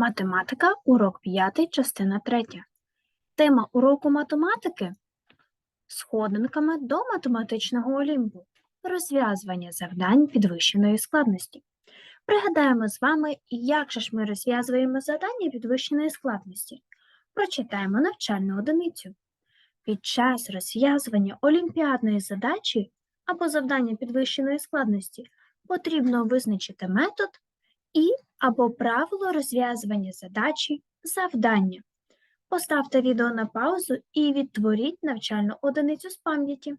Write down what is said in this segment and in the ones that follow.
Математика, урок 5, частина 3. Тема уроку математики сходинками до математичного олімпу. Розв'язування завдань підвищеної складності. Пригадаємо з вами, як же ж ми розв'язуємо завдання підвищеної складності. Прочитаємо навчальну одиницю. Під час розв'язування олімпіадної задачі або завдання підвищеної складності потрібно визначити метод і або правило розв'язування задачі завдання. Поставте відео на паузу і відтворіть навчальну одиницю з пам'яті.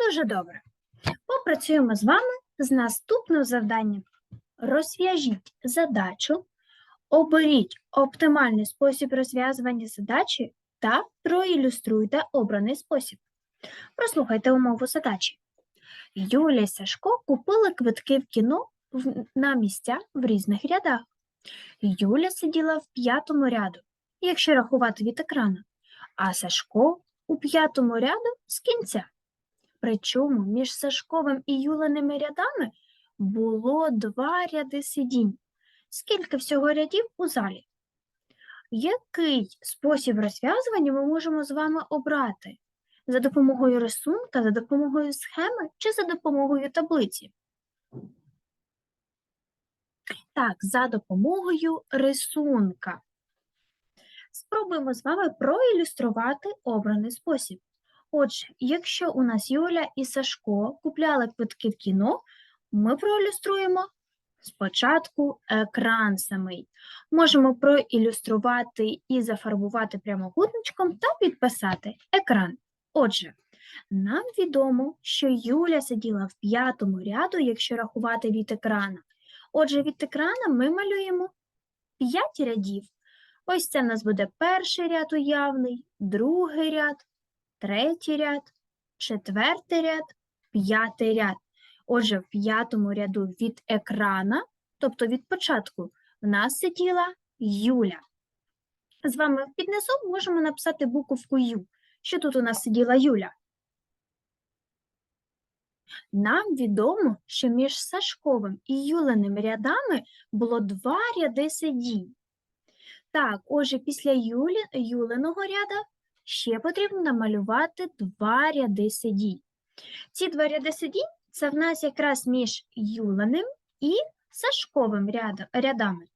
Дуже добре. Попрацюємо з вами з наступним завданням. Розв'яжіть задачу, оберіть оптимальний спосіб розв'язування задачі та проілюструйте обраний спосіб. Прослухайте умову задачі. Юля і Сашко купили квитки в кіно на місця в різних рядах. Юля сиділа в п'ятому ряду, якщо рахувати від екрана, а Сашко у п'ятому ряду з кінця. Причому між Сашковим і Юленими рядами було два ряди сидінь. Скільки всього рядів у залі? Який спосіб розв'язування ми можемо з вами обрати? За допомогою рисунка, за допомогою схеми чи за допомогою таблиці? Так, за допомогою рисунка. Спробуємо з вами проілюструвати обраний спосіб. Отже, якщо у нас Юля і Сашко купляли квитки в кіно, ми проілюструємо спочатку екран самий. Можемо проілюструвати і зафарбувати прямокутничком та підписати екран. Отже, нам відомо, що Юля сиділа в п'ятому ряду, якщо рахувати від екрана. Отже, від екрана ми малюємо 5 рядів. Ось це в нас буде перший ряд уявний, другий ряд, третій ряд, четвертий ряд, п'ятий ряд. Отже, в п'ятому ряду від екрана, тобто від початку, в нас сиділа Юля. З вами під низом можемо написати буковку Ю. Що тут у нас сиділа Юля? Нам відомо, що між Сашковим і Юленим рядами було два ряди сидінь. Так, отже, після Юлі, Юленого ряда ще потрібно намалювати два ряди сидінь. Ці два ряди сидінь це в нас якраз між Юленим і Сашковим ряда- рядами.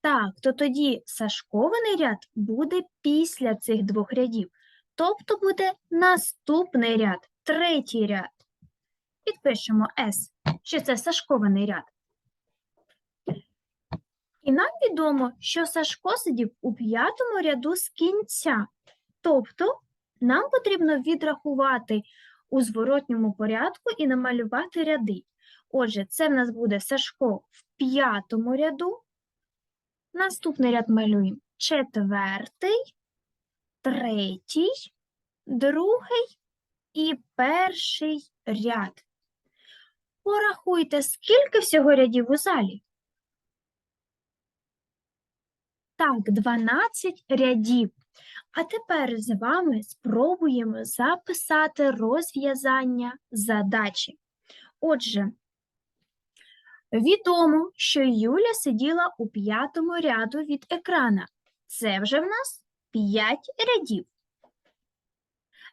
Так, то тоді Сашкований ряд буде після цих двох рядів, тобто буде наступний ряд, третій ряд. Підпишемо S, що це Сашкований ряд. І нам відомо, що Сашко сидів у п'ятому ряду з кінця. Тобто нам потрібно відрахувати у зворотньому порядку і намалювати ряди. Отже, це в нас буде Сашко в п'ятому ряду. Наступний ряд малюємо четвертий, третій, другий і перший ряд. Порахуйте, скільки всього рядів у залі? Так, 12 рядів. А тепер з вами спробуємо записати розв'язання задачі. Отже, відомо, що Юля сиділа у п'ятому ряду від екрана. Це вже в нас 5 рядів.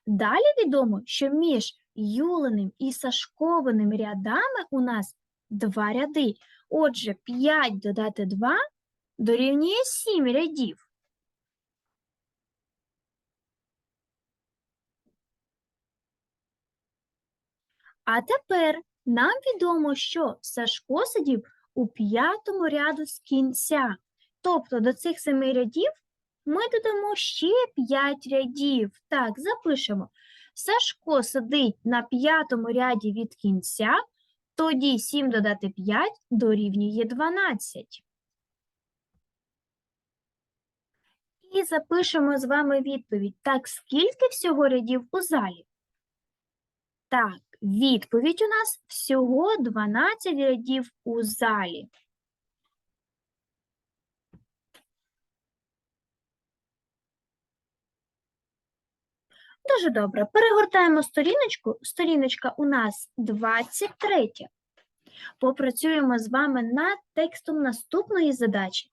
Далі відомо, що між Юленим і Сашкованим рядами у нас два ряди. Отже, 5 додати 2 дорівнює 7 рядів. А тепер нам відомо, що Сашко сидів у п'ятому ряду з кінця. Тобто до цих семи рядів ми додамо ще 5 рядів. Так, запишемо. Сашко сидить на п'ятому ряді від кінця, тоді 7 додати 5 дорівнює 12. І запишемо з вами відповідь. Так, скільки всього рядів у залі? Так, відповідь у нас всього 12 рядів у залі. Дуже добре. Перегортаємо сторіночку. Сторіночка у нас 23. Попрацюємо з вами над текстом наступної задачі.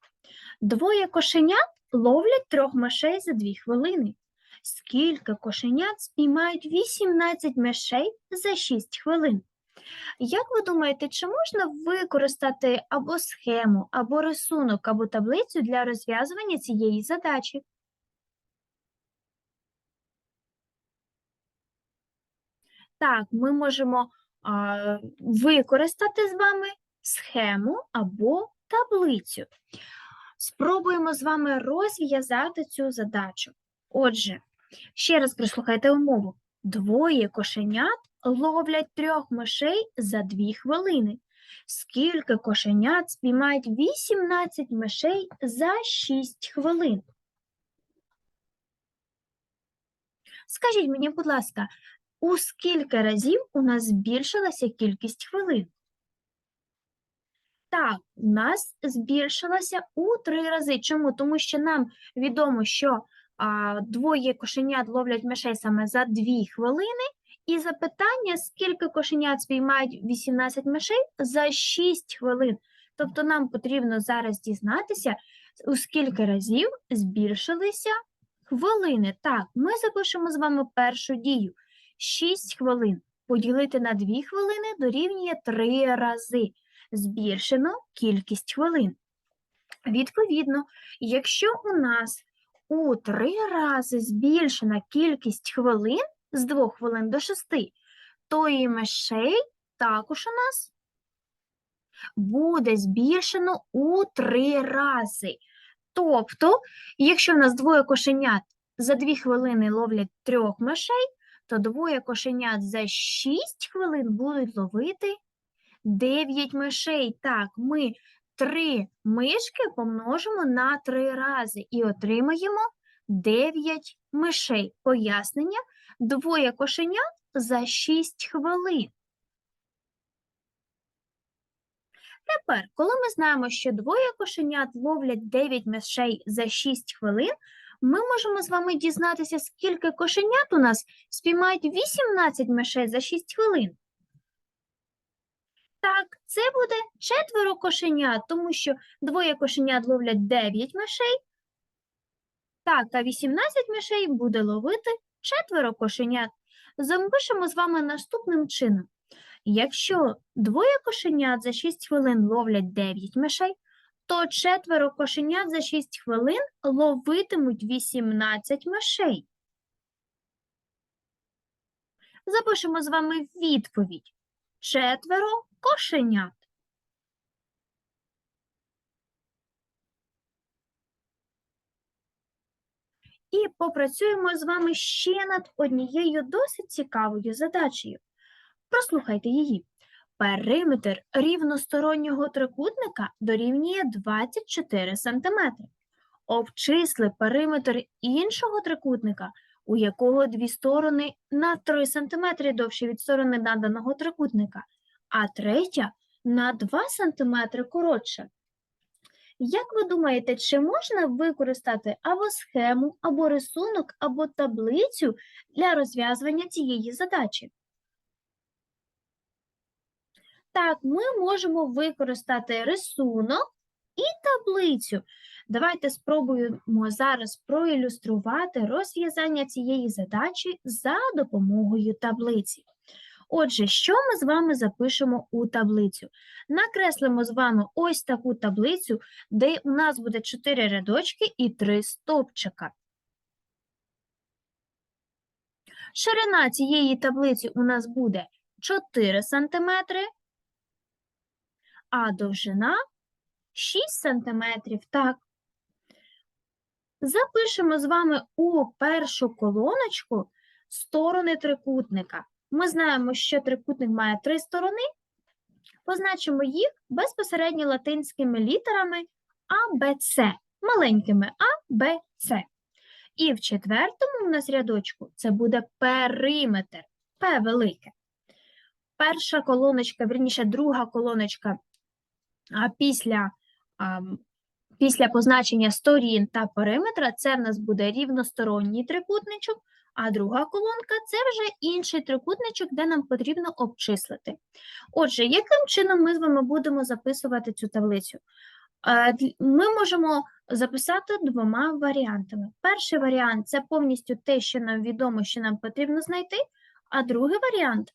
Двоє кошенят ловлять трьох мишей за дві хвилини. Скільки кошенят спіймають 18 мишей за 6 хвилин? Як ви думаєте, чи можна використати або схему, або рисунок, або таблицю для розв'язування цієї задачі? Так, ми можемо а, використати з вами схему або таблицю. Спробуємо з вами розв'язати цю задачу. Отже, ще раз прислухайте умову. Двоє кошенят ловлять трьох мишей за дві хвилини. Скільки кошенят спіймають 18 мишей за 6 хвилин? Скажіть мені, будь ласка, у скільки разів у нас збільшилася кількість хвилин? Так, у нас збільшилася у три рази. Чому? Тому що нам відомо, що а, двоє кошенят ловлять мишей саме за дві хвилини, і запитання, скільки кошенят спіймають 18 мишей за 6 хвилин. Тобто нам потрібно зараз дізнатися, у скільки разів збільшилися хвилини. Так, ми запишемо з вами першу дію. 6 хвилин поділити на 2 хвилини дорівнює 3 рази. Збільшено кількість хвилин. Відповідно, якщо у нас у 3 рази збільшена кількість хвилин з 2 хвилин до 6, то і мишей також у нас буде збільшено у 3 рази. Тобто, якщо в нас двоє кошенят за 2 хвилини ловлять трьох мишей, то двоє кошенят за 6 хвилин будуть ловити 9 мишей. Так, ми 3 мишки помножимо на 3 рази і отримаємо 9 мишей. Пояснення двоє кошенят за 6 хвилин. Тепер, коли ми знаємо, що двоє кошенят ловлять 9 мишей за 6 хвилин, ми можемо з вами дізнатися, скільки кошенят у нас спіймають 18 мишей за 6 хвилин. Так, це буде четверо кошенят, тому що двоє кошенят ловлять 9 мишей. Так, а 18 мишей буде ловити четверо кошенят. Запишемо з вами наступним чином. Якщо двоє кошенят за 6 хвилин ловлять 9 мишей, то четверо кошенят за 6 хвилин ловитимуть 18 мишей. Запишемо з вами відповідь. Четверо кошенят. І попрацюємо з вами ще над однією досить цікавою задачею. Прослухайте її. Периметр рівностороннього трикутника дорівнює 24 см. Обчисли периметр іншого трикутника, у якого дві сторони на 3 см довші від сторони наданого трикутника, а третя на 2 см коротша. Як ви думаєте, чи можна використати або схему, або рисунок, або таблицю для розв'язування цієї задачі? Так, ми можемо використати рисунок і таблицю. Давайте спробуємо зараз проілюструвати розв'язання цієї задачі за допомогою таблиці. Отже, що ми з вами запишемо у таблицю? Накреслимо з вами ось таку таблицю, де у нас буде 4 рядочки і 3 стовпчика. Ширина цієї таблиці у нас буде 4 см, а довжина 6 см. Так. Запишемо з вами у першу колоночку сторони трикутника. Ми знаємо, що трикутник має три сторони. Позначимо їх безпосередньо латинськими літерами А, Б, С, маленькими А, Б, С. І в четвертому у нас рядочку це буде периметр, П велике. Перша колоночка, вірніше, друга колоночка після, після позначення сторін та периметра це в нас буде рівносторонній трикутничок, а друга колонка це вже інший трикутничок, де нам потрібно обчислити. Отже, яким чином ми з вами будемо записувати цю таблицю? Е, Ми можемо записати двома варіантами. Перший варіант це повністю те, що нам відомо, що нам потрібно знайти, а другий варіант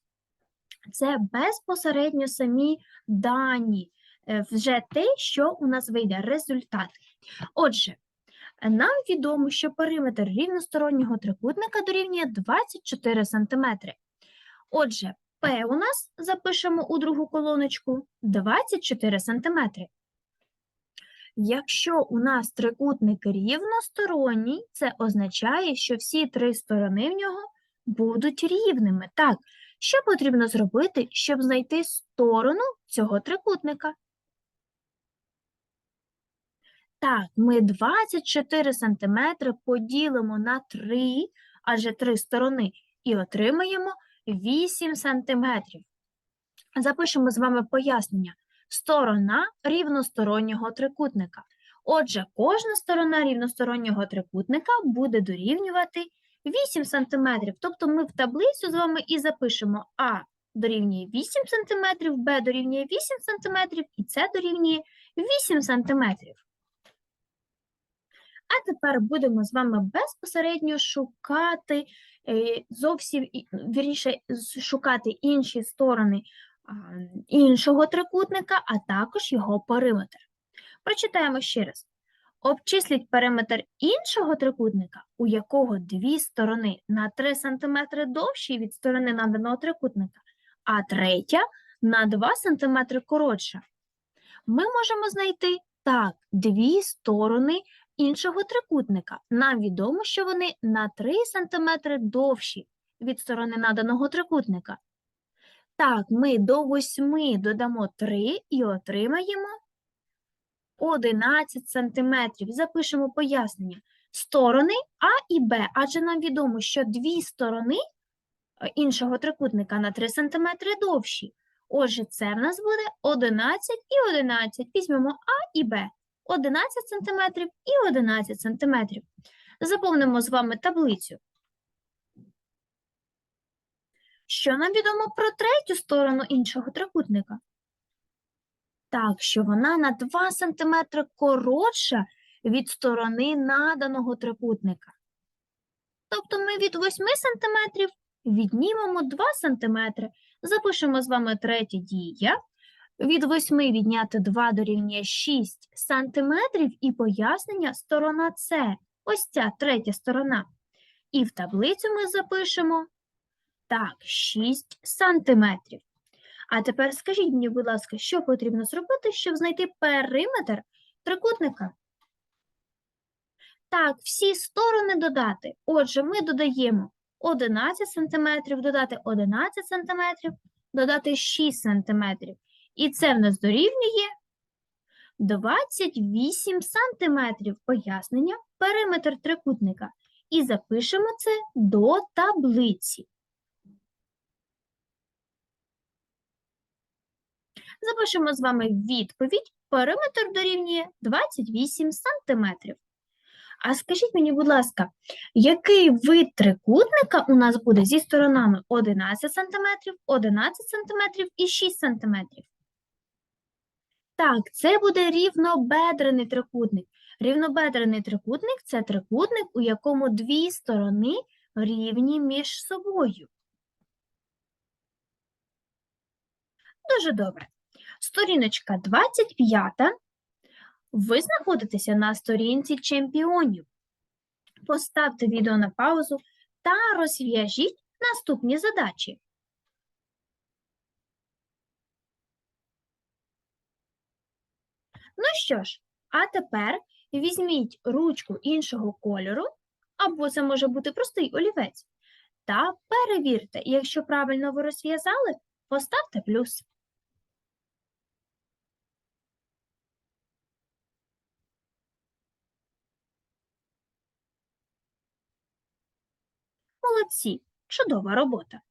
це безпосередньо самі дані, вже те, що у нас вийде, результат. Отже, нам відомо, що периметр рівностороннього трикутника дорівнює 24 см. Отже, P у нас запишемо у другу колоночку 24 см. Якщо у нас трикутник рівносторонній, це означає, що всі три сторони в нього будуть рівними. Так, що потрібно зробити, щоб знайти сторону цього трикутника? Так, ми 24 см поділимо на 3, адже три сторони, і отримаємо 8 см. Запишемо з вами пояснення. Сторона рівностороннього трикутника. Отже, кожна сторона рівностороннього трикутника буде дорівнювати 8 см. Тобто ми в таблицю з вами і запишемо А дорівнює 8 см, Б дорівнює 8 см і С дорівнює 8 см. А тепер будемо з вами безпосередньо шукати е, зовсім вірніше шукати інші сторони іншого трикутника, а також його периметр. Прочитаємо ще раз. Обчисліть периметр іншого трикутника, у якого дві сторони на 3 см довші від сторони наданого трикутника, а третя на 2 см коротша. Ми можемо знайти так дві сторони іншого трикутника. Нам відомо, що вони на 3 см довші від сторони наданого трикутника. Так, ми до 8 додамо 3 і отримаємо 11 см. Запишемо пояснення. Сторони А і Б, адже нам відомо, що дві сторони е, іншого трикутника на 3 см довші. Отже, це в нас буде 11 і 11. Візьмемо А і Б. 11 см і 11 см. Заповнимо з вами таблицю. Що нам відомо про третю сторону іншого трикутника? Так, що вона на 2 см коротша від сторони наданого трикутника. Тобто ми від 8 см віднімемо 2 см. Запишемо з вами третя дія. Від 8 відняти 2 дорівнює 6 см і пояснення сторона С. Ось ця третя сторона. І в таблицю ми запишемо так, 6 сантиметрів. А тепер скажіть мені, будь ласка, що потрібно зробити, щоб знайти периметр трикутника? Так, всі сторони додати. Отже, ми додаємо 11 см, додати 11 см, додати 6 см. І це в нас дорівнює 28 см. Пояснення периметр трикутника. І запишемо це до таблиці. Запишемо з вами відповідь. Периметр дорівнює 28 сантиметрів. А скажіть мені, будь ласка, який вид трикутника у нас буде зі сторонами 11 сантиметрів, 11 сантиметрів і 6 сантиметрів? Так, це буде рівнобедрений трикутник. Рівнобедрений трикутник – це трикутник, у якому дві сторони рівні між собою. Дуже добре. Сторіночка 25. Ви знаходитеся на сторінці чемпіонів. Поставте відео на паузу та розв'яжіть наступні задачі. Ну що ж, а тепер візьміть ручку іншого кольору, або це може бути простий олівець, та перевірте, якщо правильно ви розв'язали, поставте плюс. Молодці, чудова робота.